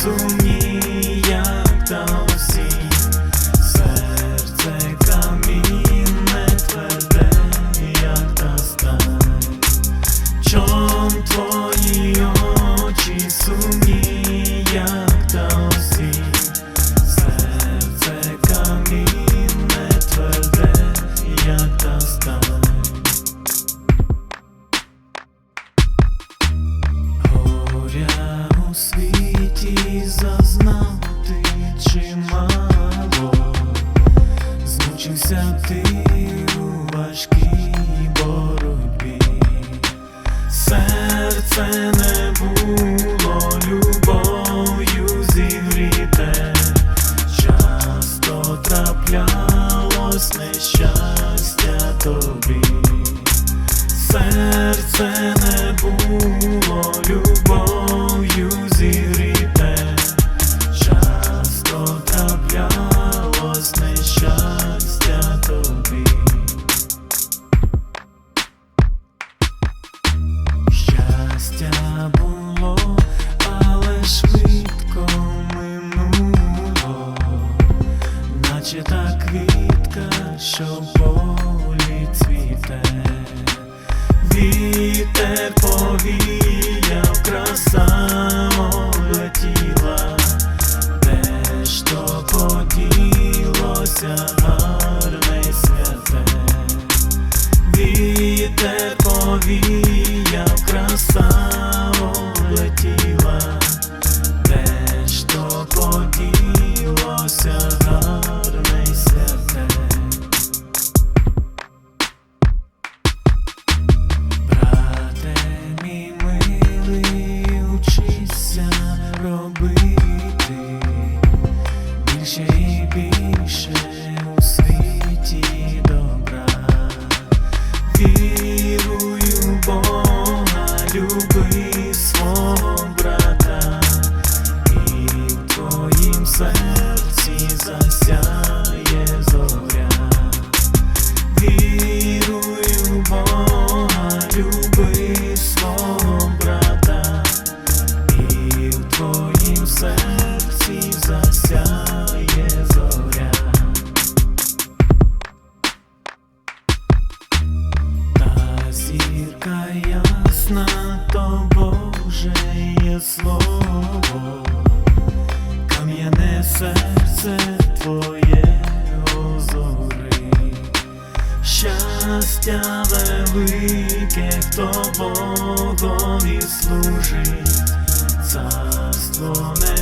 soon. У важкій боротьбі, серце не було зігріте, часто траплялось нещастя Повіяв, краса облетіла, де ж то поділося гарне святе. Вітер повіяв, свого брата, і в твоїм серці засяє зоря. Вірую в Бога, люби свого брата, і в твоїм серці засяє зоря. Та зірка ясна, Боже є слово, кам'яне серце твоє озори, щастя велике, хто Богові служить, царство не